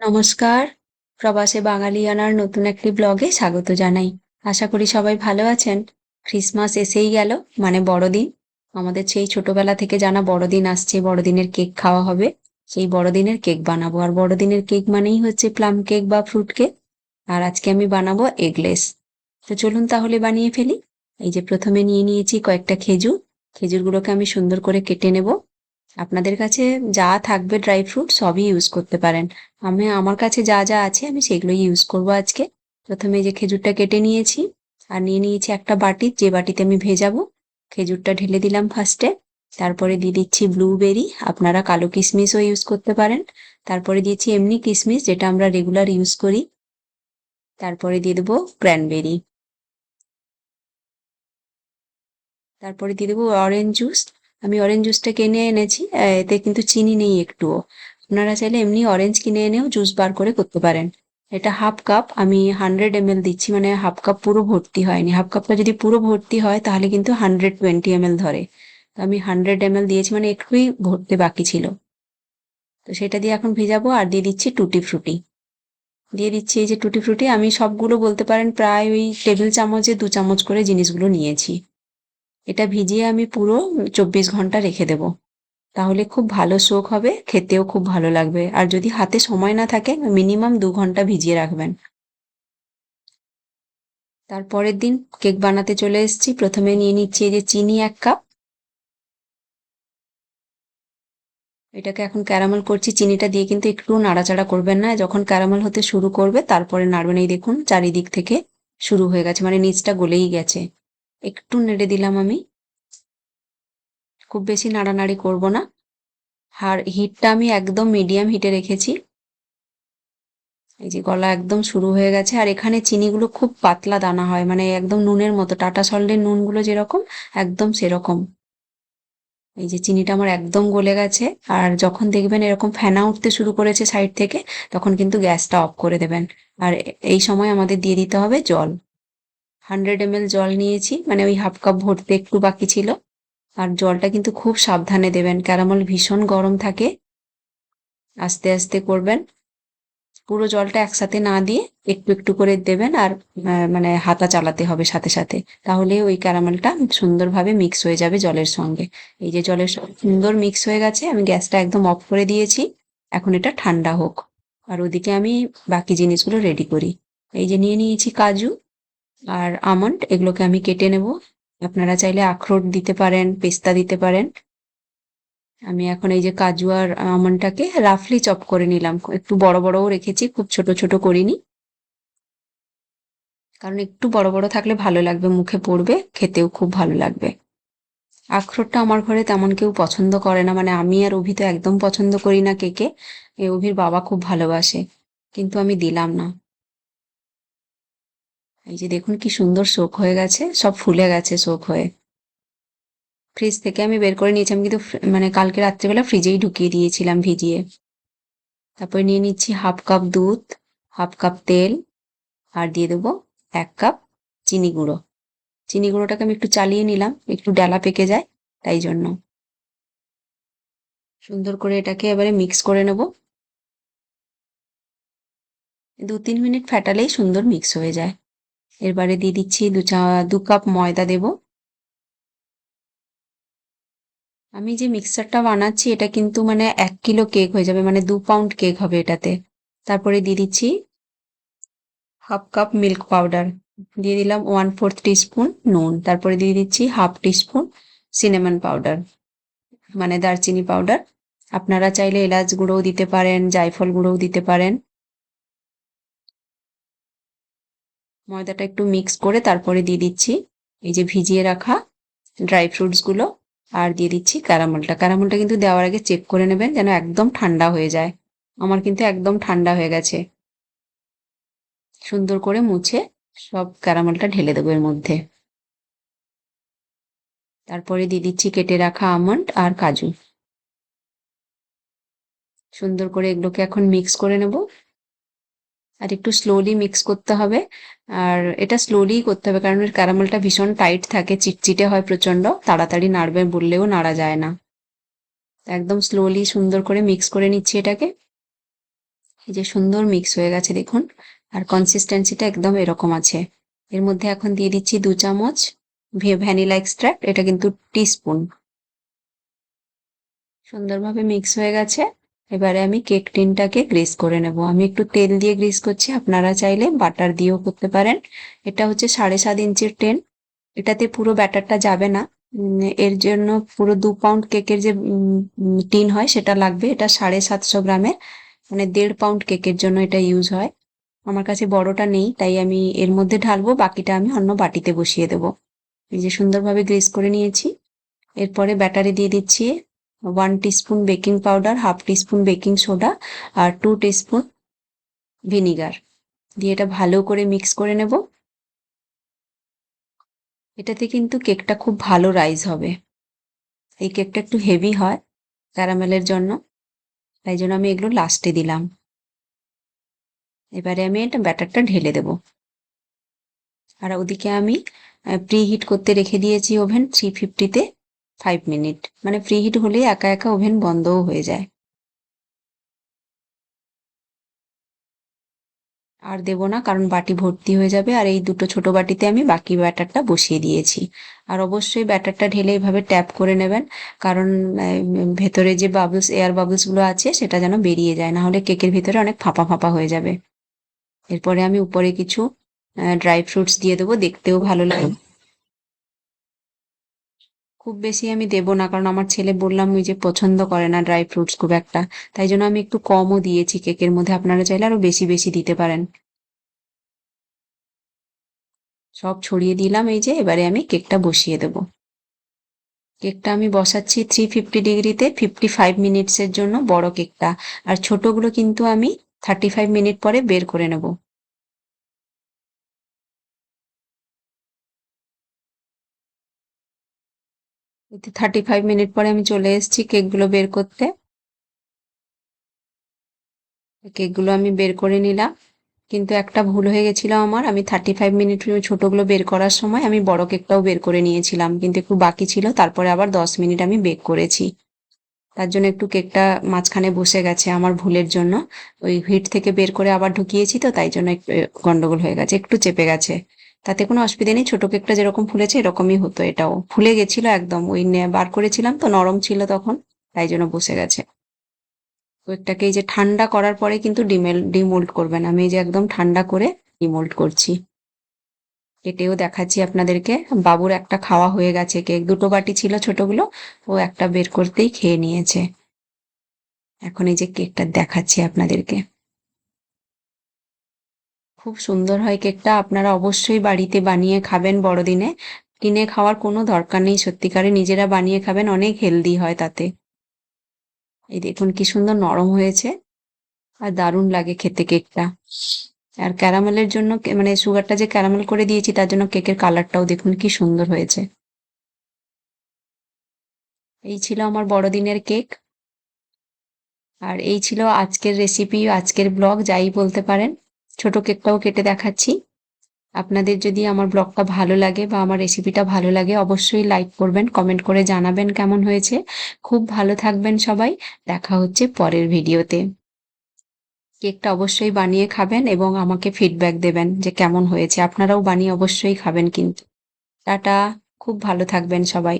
নমস্কার। প্রবাসে বাঙালিয়ানার নতুন একটি ব্লগে স্বাগত জানাই। আশা করি সবাই ভালো আছেন। ক্রিসমাস এসেই গেল মানে বড়দিন। আমাদের সেই ছোটবেলা থেকে জানা বড়দিন আসছে, বড়দিনের কেক খাওয়া হবে। সেই বড়দিনের কেক বানাবো। আর বড়দিনের কেক মানেই হচ্ছে প্লাম কেক বা ফ্রুট কেক। আর আজকে আমি বানাবো এগলেস। তো চলুন তাহলে বানিয়ে ফেলি। এই যে প্রথমে নিয়ে নিয়েছি কয়েকটা খেজুর। খেজুরগুলোকে আমি সুন্দর করে কেটে নেব। আপনাদের কাছে যা থাকবে ড্রাই ফ্রুট সবই ইউজ করতে পারেন। আমি, আমার কাছে যা যা আছে আমি সেগুলোই ইউজ করব আজকে। প্রথমে যে খেজুরটা কেটে নিয়েছি আর নিয়ে নিয়েছি একটা বাটি, যে বাটিতে আমি ভেজাবো খেজুরটা ঢেলে দিলাম ফার্স্টে তারপরে দিয়ে দিচ্ছি ব্লুবেরি আপনারা কালো কিশমিশও ইউজ করতে পারেন। তারপরে দিয়েছি এমনি কিশমিশ যেটা আমরা রেগুলার ইউজ করি। তারপরে দিয়ে দেবো ক্র্যানবেরি তারপরে দিয়ে দেবো অরেঞ্জ জুস আমি অরেঞ্জ জুসটা কিনে এনেছি এতে কিন্তু চিনি নেই একটুও। আপনারা চাইলে এমনি অরেঞ্জ কিনে এনেও জুস বার করে করতে পারেন। এটা হাফ কাপ আমি হান্ড্রেড এম দিচ্ছি মানে হাফ কাপ পুরো ভর্তি হয়নি। হাফ কাপটা যদি পুরো ভর্তি হয়, তাহলে কিন্তু হান্ড্রেড টোয়েন্টি এম ধরে। তো আমি হান্ড্রেড এম দিয়েছি মানে একটুই ভরতে বাকি ছিল। তো সেটা দিয়ে এখন ভেজাবো, আর দিয়ে দিচ্ছি টুটি ফ্রুটি দিয়ে দিচ্ছি এই যে টুটি ফ্রুটি আমি সবগুলো বলতে পারেন, প্রায় ওই টেবিল চামচে দু চামচ করে জিনিসগুলো নিয়েছি। এটা ভিজিয়ে আমি পুরো চব্বিশ ঘণ্টা রেখে দেব। তাহলে খুব ভালো শোক হবে, খেতেও খুব ভালো লাগবে। আর যদি হাতে সময় না থাকে মিনিমাম দু ঘণ্টা ভিজিয়ে রাখবেন। তারপরের দিন কেক বানাতে চলে এসেছি। প্রথমে নিয়ে নিচ্ছি এই যে চিনি এক কাপ এটাকে এখন ক্যারামেল করছি। চিনিটা দিয়ে কিন্তু একটু নাড়াচাড়া করবেন না। যখন ক্যারামেল হতে শুরু করবে, তারপরে নাড়বেন। এই দেখুন, চারিদিক থেকে শুরু হয়ে গেছে। মানে নিচটা গলেই গেছে। একটু নেড়ে দিলাম আমি। খুব বেশি নাড়ানাড়ি করব না। আর হিটটা আমি একদম মিডিয়াম হিটে রেখেছি। এই যে গলা একদম শুরু হয়ে গেছে। আর এখানে চিনিগুলো খুব পাতলা দানা হয় মানে একদম নুনের মতো। টাটা সল্টের নুনগুলো যেরকম, একদম সেরকম। এই যে চিনিটা আমার একদম গলে গেছে। আর যখন দেখবেন এরকম ফেনা উঠতে শুরু করেছে সাইড থেকে, তখন কিন্তু গ্যাসটা অফ করে দেবেন। আর এই সময় আমাদের দিয়ে দিতে হবে জল। হান্ড্রেড এম জল নিয়েছি মানে ওই হাফ কাপ ভরতে একটু বাকি ছিল। আর জলটা কিন্তু খুব সাবধানে দেবেন ক্যারামল ভীষণ গরম থাকে। আস্তে আস্তে করবেন। পুরো জলটা একসাথে না দিয়ে একটু একটু করে দেবেন আর মানে হাতা চালাতে হবে সাথে সাথে। তাহলে ওই ক্যারামেলটা সুন্দরভাবে মিক্স হয়ে যাবে জলের সঙ্গে। এই যে জলের সুন্দর মিক্স হয়ে গেছে, আমি গ্যাসটা একদম অফ করে দিয়েছি। এখন এটা ঠান্ডা হোক। আর ওদিকে আমি বাকি জিনিসগুলো রেডি করি। এই যে নিয়ে নিয়েছি কাজু। আর আমন্ড, এগুলোকে আমি কেটে নেব। আপনারা চাইলে আখরোট দিতে পারেন, পেস্তা দিতে পারেন। আমি এখন এই যে কাজু আর আমন্ডটাকে রাফলি চপ করে নিলাম। একটু বড় বড়ও রেখেছি, খুব ছোট ছোট করিনি। কারণ একটু বড় বড় থাকলে ভালো লাগবে, মুখে পড়বে, খেতেও খুব ভালো লাগবে। আখরোটটা আমার ঘরে তেমন কেউ পছন্দ করে না। মানে আমি আর অভি তো একদম পছন্দ করি না কেকে। এ অভির বাবা খুব ভালোবাসে। কিন্তু আমি দিলাম না। এই যে দেখুন কি সুন্দর শোক হয়ে গেছে, সব ফুলে গেছে শোক হয়ে। ফ্রিজ থেকে আমি বের করে নিয়েছিলাম কিন্তু মানে কালকে রাত্রিবেলা ফ্রিজেই ঢুকিয়ে দিয়েছিলাম ভিজিয়ে। তারপরে নিয়ে নিচ্ছি হাফ কাপ দুধ হাফ কাপ তেল, আর দিয়ে দেবো এক কাপ চিনি গুঁড়ো। চিনি গুঁড়োটাকে আমি একটু চালিয়ে নিলাম, একটু ডালা পেকে যায়, তাই জন্য। সুন্দর করে এটাকে এবারে মিক্স করে নেব। দু তিন মিনিট ফ্যাটালেই সুন্দর মিক্স হয়ে যায়। এরবারে দিয়ে দিচ্ছি দু চা, দু কাপ ময়দা দেব। আমি যে মিক্সারটা বানাচ্ছি, এটা কিন্তু মানে এক কিলো কেক হয়ে যাবে মানে দু পাউন্ড কেক হবে এটাতে। তারপরে দিয়ে দিচ্ছি হাফ কাপ মিল্ক পাউডার। দিয়ে দিলাম ওয়ান ফোর্থ টিস্পুন নুন। তারপরে দিয়ে দিচ্ছি হাফ টিস্পুন সিনেমন পাউডার মানে দারচিনি পাউডার। আপনারা চাইলে এলাচ গুঁড়োও দিতে পারেন, জায়ফল গুঁড়োও দিতে পারেন। ময়দাটা একটু মিক্স করে তারপরে দিয়ে দিচ্ছি এই যে ভিজিয়ে রাখা ড্রাই ফ্রুটসগুলো আর দিয়ে দিচ্ছি ক্যারামেলটা ক্যারামেলটা কিন্তু দেওয়ার আগে চেক করে নেবেন যেন একদম ঠান্ডা হয়ে যায়। আমার কিন্তু একদম ঠান্ডা হয়ে গেছে। সুন্দর করে মুছে সব ক্যারামেলটা ঢেলে দেবো এর মধ্যে। তারপরে দিয়ে দিচ্ছি কেটে রাখা আমন্ড আর কাজু। সুন্দর করে এগুলোকে এখন মিক্স করে নেব। আর একটু স্লোলি মিক্স করতে হবে। আর এটা স্লোলি করতে হবে কারণ এর ক্যারামেলটা ভীষণ টাইট থাকে, চিটচিটে হয় প্রচণ্ড তাড়াতাড়ি নাড়বে, বললেও নাড়া যায় না। একদম স্লোলি সুন্দর করে মিক্স করে নিচ্ছি এটাকে। এই যে সুন্দর মিক্স হয়ে গেছে দেখুন, আর কনসিস্টেন্সিটা একদম এরকম আছে। এর মধ্যে এখন দিয়ে দিচ্ছি দু চামচ ভ্যানিলা এক্সট্রাক্ট এটা কিন্তু টিস্পুন সুন্দরভাবে মিক্স হয়ে গেছে। এবারে আমি কেক টিনটাকে গ্রেস করে নেব। আমি একটু তেল দিয়ে গ্রেস করছি। আপনারা চাইলে বাটার দিয়েও করতে পারেন। এটা হচ্ছে সাড়ে সাত ইঞ্চির টেন। এটাতে পুরো ব্যাটারটা যাবে না। এর জন্য পুরো দু পাউন্ড কেকের যে টিন হয় সেটা লাগবে। এটা সাড়ে সাতশো গ্রামের মানে দেড় পাউন্ড কেকের জন্য এটা ইউজ হয়। আমার কাছে বড়টা নেই, তাই আমি এর মধ্যে ঢালবো। বাকিটা আমি অন্য বাটিতে বসিয়ে দেবো। এই যে সুন্দরভাবে গ্রেস করে নিয়েছি। এরপরে ব্যাটারে দিয়ে দিচ্ছি one teaspoon baking powder half teaspoon baking soda আর টু টিস্পুন ভিনিগার দিয়ে এটা ভালো করে মিক্স করে নেব। এটাতে কিন্তু কেকটা খুব ভালো রাইজ হবে। এই কেকটা একটু হেভি হয় ক্যারামেলের জন্য। তাই জন্য আমি এগুলো লাস্টে দিলাম। এবারে আমি এটা ব্যাটারটা ঢেলে দেব। আর ওদিকে আমি প্রি হিট করতে রেখে দিয়েছি ওভেন থ্রি ফিফটিতে ফাইভ মিনিট মানে ফ্রি হিট হলেই একা একা ওভেন বন্ধও হয়ে যায়। আর দেবো না, কারণ বাটি ভর্তি হয়ে যাবে আর এই দুটো ছোট বাটিতে আমি বাকি ব্যাটারটা বসিয়ে দিয়েছি। আর অবশ্যই ব্যাটারটা ঢেলে এইভাবে ট্যাপ করে নেবেন, কারণ ভেতরে যে বাবলস এয়ার বাবলসগুলো আছে সেটা যেন বেরিয়ে যায় না হলে কেকের ভিতরে অনেক ফাঁপা ফাঁপা হয়ে যাবে। এরপরে আমি উপরে কিছু ড্রাই ফ্রুটস দিয়ে দেবো, দেখতেও ভালো লাগে। খুব বেশি আমি দেবো না, কারণ আমার ছেলে বললাম ওই যে পছন্দ করে না ড্রাই ফ্রুটস খুব একটা। তাই জন্য আমি একটু কমও দিয়েছি কেকের মধ্যে, আপনারা চাইলে আরও বেশি বেশি দিতে পারেন। সব ছড়িয়ে দিলাম, এই যে এবারে আমি কেকটা বসিয়ে দেব। কেকটা আমি বসাচ্ছি থ্রি ফিফটি ডিগ্রিতে ফিফটি ফাইভ মিনিটসের জন্য বড় কেকটা। আর ছোটগুলো কিন্তু আমি থার্টি ফাইভ মিনিট পরে বের করে নেব। থার্টি ফাইভ মিনিট পরে আমি চলে এসেছি কেকগুলো বের করতে। কেকগুলো আমি বের করে নিলাম। কিন্তু একটা ভুল হয়ে গেছিল আমার। আমি থার্টি ফাইভ মিনিট ছোটোগুলো বের করার সময় আমি বড় কেকটাও বের করে নিয়েছিলাম। কিন্তু একটু বাকি ছিল, তারপরে আবার দশ মিনিট আমি বেক করেছি। তার জন্য একটু কেকটা মাঝখানে বসে গেছে আমার ভুলের জন্য। ওই হিট থেকে বের করে আবার ঢুকিয়েছি তো, তাই জন্য গন্ডগোল হয়ে গেছে, একটু চেপে গেছে। তাতে কোনো অসুবিধা নেই। ছোট কেকটা যেরকম ফুলেছে, এরকমই হতো এটাও। ফুলে গেছিল একদম, ওই বার করেছিলাম তো, নরম ছিল তখন, তাই জন্য বসে গেছে। কেকটাকে এই যে ঠান্ডা করার পরে কিন্তু ডিমেল, ডিমোল্ড করবেন আমি এই যে একদম ঠান্ডা করে ডিমোল্ড করছি। কেটেও দেখাচ্ছি আপনাদেরকে। বাবুর একটা খাওয়া হয়ে গেছে কেক। দুটো বাটি ছিল ছোটগুলো, ও একটা বের করতেই খেয়ে নিয়েছে। এখন এই যে কেকটা দেখাচ্ছি আপনাদেরকে। খুব সুন্দর হয় কেকটা। আপনারা অবশ্যই বাড়িতে বানিয়ে খাবেন বড়দিনে। কিনে খাওয়ার কোনো দরকার নেই, সত্যিকারে নিজেরা বানিয়ে খাবেন, অনেক হেলদি হয় তাতে। এই দেখুন কি সুন্দর নরম হয়েছে আর দারুণ লাগে খেতে কেকটা। আর ক্যারামেলের জন্য মানে সুগারটা যে ক্যারামেল করে দিয়েছি, তার জন্য কেকের কালারটাও দেখুন কি সুন্দর হয়েছে। এই ছিল আমার বড়দিনের কেক। আর এই ছিল আজকের রেসিপি আজকের ব্লগ যাই বলতে পারেন। ছোট কেকটাও কেটে দেখাচ্ছি। আপনাদের যদি আমার ব্লগটা ভালো লাগে বা আমার রেসিপিটা ভালো লাগে, অবশ্যই লাইক করবেন, কমেন্ট করে জানাবেন কেমন হয়েছে। খুব ভালো থাকবেন সবাই, দেখা হচ্ছে পরের ভিডিওতে। কেকটা অবশ্যই বানিয়ে খাবেন এবং আমাকে ফিডব্যাক দেবেন যে কেমন হয়েছে। আপনারাও বানিয়ে অবশ্যই খাবেন কিন্তু। টাটা, খুব ভালো থাকবেন সবাই।